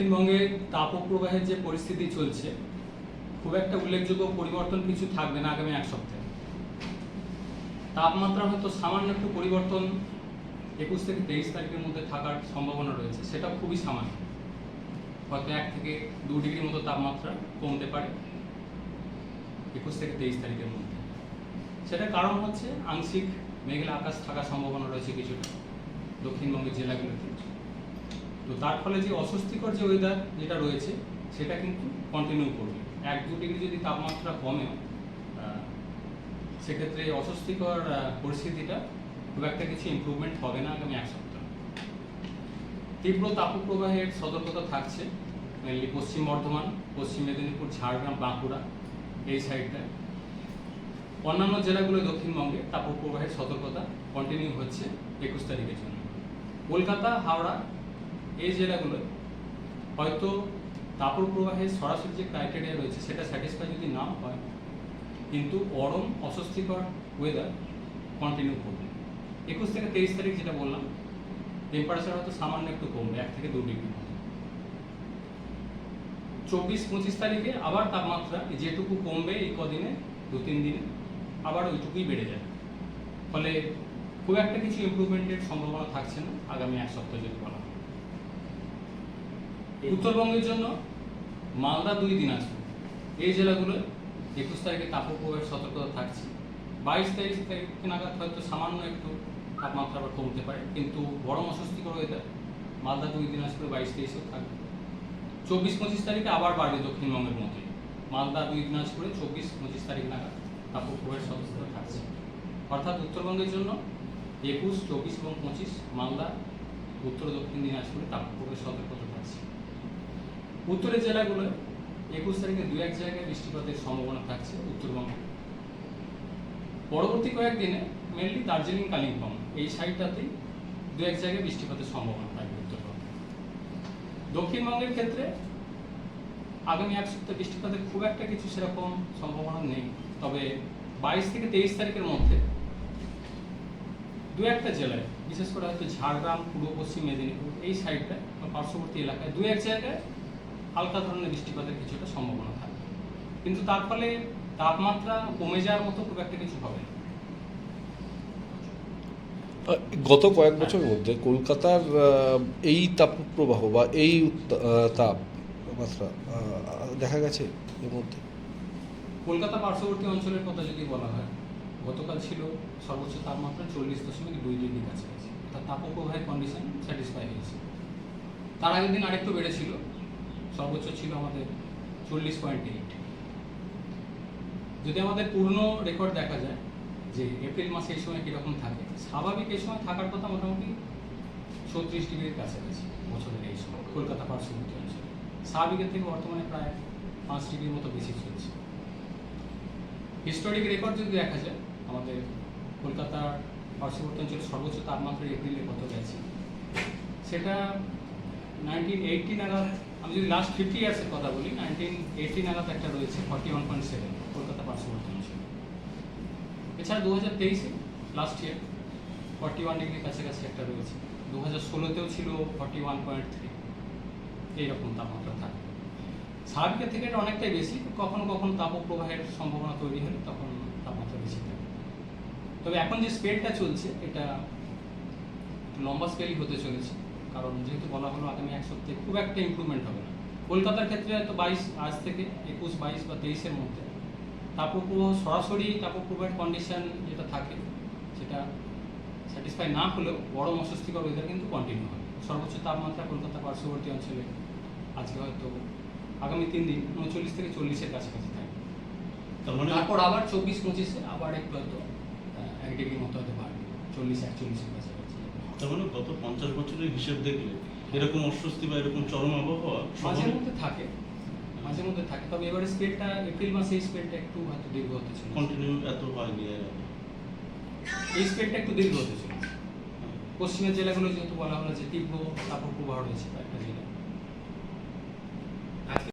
দক্ষিণবঙ্গে তাপপ্রবাহের যে পরিস্থিতি চলছে, খুব একটা উল্লেখযোগ্য পরিবর্তন কিছু থাকবে না আগামী এক সপ্তাহে। তাপমাত্রা হয়তো সামান্য একটু পরিবর্তন একুশ থেকে তেইশ তারিখের মধ্যে থাকার সম্ভাবনা রয়েছে, সেটা খুবই সামান্য। হয়তো এক থেকে দু ডিগ্রি মতো তাপমাত্রা কমতে পারে একুশ থেকে তেইশ তারিখের মধ্যে। সেটার কারণ হচ্ছে আংশিক মেঘলা আকাশ থাকার সম্ভাবনা রয়েছে কিছুটা দক্ষিণবঙ্গের জেলাগুলোতে। তো তার ফলে যে অস্বস্তিকর যে ওয়েদার যেটা রয়েছে সেটা কিন্তু কন্টিনিউ করবে। এক দু ডিগ্রি যদি তাপমাত্রা আহ, সেক্ষেত্রে অস্বস্তিকর পরিস্থিতিটা খুব একটা কিছু ইমপ্রুভমেন্ট হবে না আগামী এক সপ্তাহ। তীব্র তাপপ্রবাহের সতর্কতা থাকছে মেনলি পশ্চিম বর্ধমান পশ্চিম মেদিনীপুর ঝাড়গ্রাম বাঁকুড়া এই সাইডটা অন্যান্য জেলাগুলো দক্ষিণবঙ্গে তাপপ্রবাহের সতর্কতা কন্টিনিউ হচ্ছে একুশ তারিখের জন্য। কলকাতা হাওড়া এই জেলাগুলো হয়তো তাপপ্রবাহের সরাসরি যে ক্রাইটেরিয়া রয়েছে সেটা স্যাটিসফাই যদি না হয়, কিন্তু গরম, অস্বস্তিকর ওয়েদার কন্টিনিউ করবে। একুশ থেকে তেইশ তারিখ যেটা বললাম টেম্পারেচার হয়তো সামান্য একটু কমবে, এক থেকে দু ডিগ্রি চব্বিশ, পঁচিশ তারিখে আবার তাপমাত্রা যেটুকু কমবে এই কদিনে, দু, তিন দিনে, আবার ওইটুকুই বেড়ে যাবে। ফলে খুব একটা কিছু ইমপ্রুভমেন্টের সম্ভাবনা থাকছে না, আগামী এক সপ্তাহ যদি বলা হয়। উত্তরবঙ্গের জন্য মালদা দুই দিনাজপুর এই জেলাগুলো একুশ তারিখে তাপপ্রবাহের সতর্কতা থাকছে। বাইশ তারিখ তারিখ নাগাদ হয়তো সামান্য একটু তাপমাত্রা আবার কমতে পারে, কিন্তু গরম অস্বস্তিকর ওয়েদার। মালদা দুই দিনাজপুরে বাইশ তেইশেও থাকবে। চব্বিশ পঁচিশ তারিখে আবার বাড়বে দক্ষিণবঙ্গের মতোই। মালদা দুই দিনাজপুরে চব্বিশ পঁচিশ তারিখ নাগাদ তাপপ্রবাহের সতর্কতা থাকছে। অর্থাৎ উত্তরবঙ্গের জন্য একুশ, চব্বিশ এবং পঁচিশ মালদা, উত্তর দক্ষিণ দিনাজপুরে তাপপ্রবাহের সতর্কতা থাকছে। উত্তরের জেলাগুলো, একুশ তারিখে দু এক জায়গায় বৃষ্টিপাতের সম্ভাবনা থাকছে উত্তরবঙ্গে। পরবর্তী কয়েকদিনে মেনলি দার্জিলিং, কালিম্পং, এই সাইডটাতেই দু এক জায়গায় বৃষ্টিপাতের সম্ভাবনা থাকবে উত্তরবঙ্গে। দক্ষিণবঙ্গের ক্ষেত্রে আগামী এক সপ্তাহে বৃষ্টিপাতের খুব একটা কিছু সেরকম সম্ভাবনা নেই। তবে বাইশ থেকে তেইশ তারিখের মধ্যে দু একটা জেলায়, বিশেষ করে হয়তো ঝাড়গ্রাম, পূর্ব পশ্চিম মেদিনীপুর, এই সাইডটা পার্শ্ববর্তী এলাকায় দু এক জায়গায় হালকা ধরনের বৃষ্টিপাতের কিছুটা সম্ভাবনা থাকবে কিন্তু তার ফলে তাপমাত্রা কমে যাওয়ার মতো খুব একটা কিছু হবে না। গত কয়েক বছরের মধ্যে কলকাতার এই তাপপ্রবাহ বা এই আহ, তাপমাত্রা দেখা গেছে এর মধ্যে? কলকাতা পার্শ্ববর্তী অঞ্চলের কথা যদি বলা হয় গতকাল ছিল সর্বোচ্চ তাপমাত্রা চল্লিশ দশমিক দুই ডিগ্রি কাছাকাছি। অর্থাৎ তাপপ্রবাহের কন্ডিশন স্যাটিসফাই হয়েছে। তার আগের দিন আরেকটু বেড়েছিল সর্বোচ্চ ছিল আমাদের চল্লিশ পয়েন্ট এইট যদি আমাদের পুরনো রেকর্ড দেখা যায় যে এপ্রিল মাসে এই সময় কীরকম থাকে, স্বাভাবিক এই সময় থাকার কথা মোটামুটি ছত্রিশ ডিগ্রির কাছাকাছি বছরের এই সময়, কলকাতা পার্শ্ববর্তী অঞ্চলে। স্বাভাবিকের থেকে বর্তমানে প্রায় পাঁচ ডিগ্রির মতো বেশি চলছে। হিস্টোরিক রেকর্ড যদি দেখা যায়, আমাদের কলকাতার পার্শ্ববর্তী অঞ্চলের সর্বোচ্চ তাপমাত্রা এপ্রিলে কত গেছে, সেটা নাইনটিন এইটটি নাগাদ আমি যদি লাস্ট ফিফটি ইয়ার্সের কথা বলি নাইনটিন এইটটি নাগাদ একটা রয়েছে forty one point seven Kolkata পার্শ্ববর্তী অঞ্চলে এছাড়া দু হাজার তেইশে লাস্ট ইয়ার ফর্টি ওয়ান ডিগ্রির কাছাকাছি একটা রয়েছে। দু হাজার ষোলোতেও ছিল ফর্টি ওয়ান পয়েন্ট থ্রি এইরকম তাপমাত্রা থাকে। স্বাভাবিকের থেকে এটা অনেকটাই বেশি কখনো কখনো তাপপ্রবাহের সম্ভাবনা তৈরি হলে তখন তাপমাত্রা বেশি থাকে। তবে এখন যে স্পেডটা চলছে, এটা লম্বা স্কেলই হতে চলেছে। কারণ যেহেতু বলা হলো আগামী এক সপ্তাহে খুব একটা ইমপ্রুভমেন্ট হবে না। কলকাতার ক্ষেত্রে হয়তো বাইশ আজ থেকে একুশ বাইশ বা তেইশের মধ্যে। তাপপ্রবাহ সরাসরি তাপপ্রবাহের কন্ডিশন যেটা থাকে সেটা স্যাটিসফাই না হলেও গরম অস্বস্তিকর ওয়েদার কিন্তু কন্টিনিউ হবে। সর্বোচ্চ তাপমাত্রা কলকাতা পার্শ্ববর্তী অঞ্চলে আজকে হয়তো আগামী তিন দিন উনচল্লিশ থেকে চল্লিশের কাছাকাছি থাকবে। মানে তারপর আবার চব্বিশ পঁচিশে আবার একটু হয়তো এক ডিগ্রি মতো হতে পারবে চল্লিশ একচল্লিশের কাছাকাছি। তার মানে গত পঞ্চাশ বছরের হিসেব দেখলে এরকম অস্বস্তি বা এরকম চরম আবহাওয়া মাঝে মধ্যে থাকে। মাঝে মধ্যে থাকে। তবে এবারে স্পেডটা এপ্রিল মাসে এই স্পেডটা একটু হয়তো দীর্ঘ হতে ছিল কন্টিনিউ এত হয়নি। এই স্পেডটা একটু দীর্ঘ হতে ছিল পশ্চিমের জেলাগুলো যেহেতু বলা হলো যে তীব্র তাপপ্রবাহ রয়েছে কয়েকটা জেলা